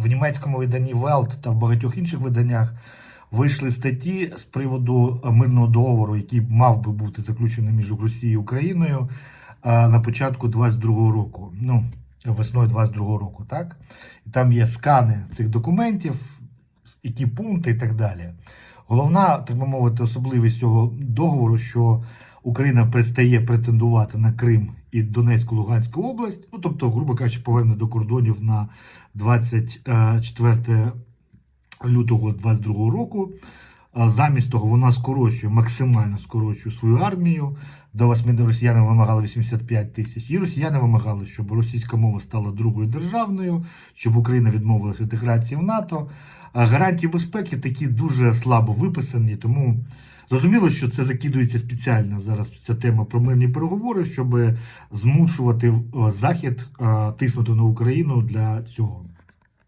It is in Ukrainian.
в німецькому виданні Welt та в багатьох інших виданнях вийшли статті з приводу мирного договору, який мав би бути заключений між Росією і Україною на початку 22-го року. Ну, весною 22-го року, так? І там є скани цих документів, які пункти і так далі. Головна, так би мовити, особливість цього договору, що Україна перестає претендувати на Крим і Донецьку Луганську область, ну тобто, грубо кажучи, поверне до кордонів на 24 лютого 22 року. Замість того вона скорочує, максимально скорочує свою армію. До 8 росіяни вимагали 85 тисяч. І росіяни вимагали, щоб російська мова стала другою державною, щоб Україна відмовилася від інтеграції в НАТО. Гарантії безпеки такі дуже слабо виписані, тому зрозуміло, що це закидується спеціально зараз. Ця тема про мирні переговори, щоб змушувати е, Захід е, тиснути на Україну для цього.